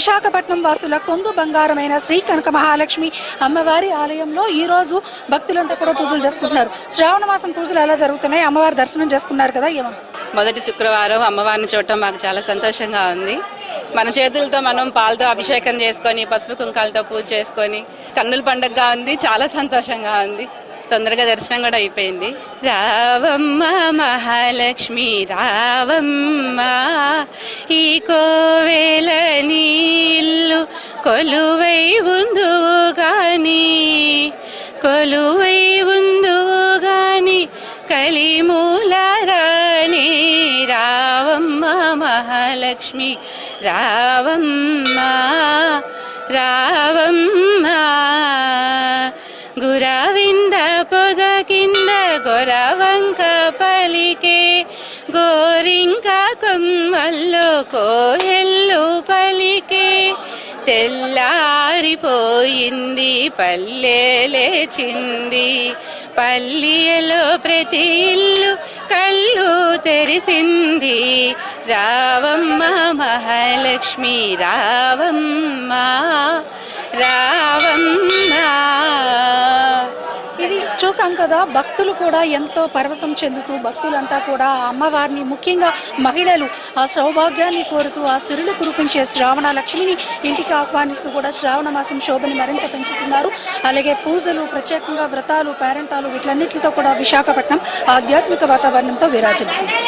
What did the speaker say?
విశాఖపట్నం వాసుల కొంగు బంగారమైన శ్రీ కనక మహాలక్ష్మి అమ్మవారి ఆలయంలో ఈ రోజు భక్తులంతా కూడా పూజలు చేసుకుంటున్నారు. శ్రావణ మాసం పూజలు ఎలా జరుగుతున్నాయి? అమ్మవారి దర్శనం చేసుకున్నారు కదా ఏమో. మొదటి శుక్రవారం అమ్మవారిని చూడటం మాకు చాలా సంతోషంగా ఉంది. మన చేతులతో మనం పాలతో అభిషేకం చేసుకొని పసుపు కుంకాలతో పూజ చేసుకొని కన్నుల పండుగగా ఉంది చాలా సంతోషంగా ఉంది. తొందరగా దర్శనం కూడా అయిపోయింది. రావమ్మ మహాలక్ష్మి రావమ్మ ఈ కోవేల నీళ్ళు కొలువై ఉందు గాని కొలువై ఉందువు గాని కలిమూలారాణి రావమ్మ మహాలక్ష్మి రావమ్మ రావమ్మ గోరవింద పొద కింద గొరవంక పలికే గోరింక కొమ్మల్లో కోయల్లు పలికే తెల్లారిపోయింది పల్లె లేచింది. పల్లెలో ప్రతి ఇల్లు కళ్ళు తెరిసింది. రావమ్మ మహాలక్ష్మి రావమ్మ చూసాం కదా భక్తులు కూడా ఎంతో పరవశం చెందుతూ భక్తులంతా కూడా ఆ అమ్మవారిని ముఖ్యంగా మహిళలు ఆ సౌభాగ్యాన్ని కోరుతూ ఆ సిరులు కురిపించే శ్రావణ లక్ష్మిని ఇంటికి ఆహ్వానిస్తూ కూడా శ్రావణ మాసం శోభని మరింత పెంచుతున్నారు. అలాగే పూజలు ప్రత్యేకంగా వ్రతాలు పేరెంటాలు వీటన్నిటితో కూడా విశాఖపట్నం ఆధ్యాత్మిక వాతావరణంతో విరాజిల్లుతుంది.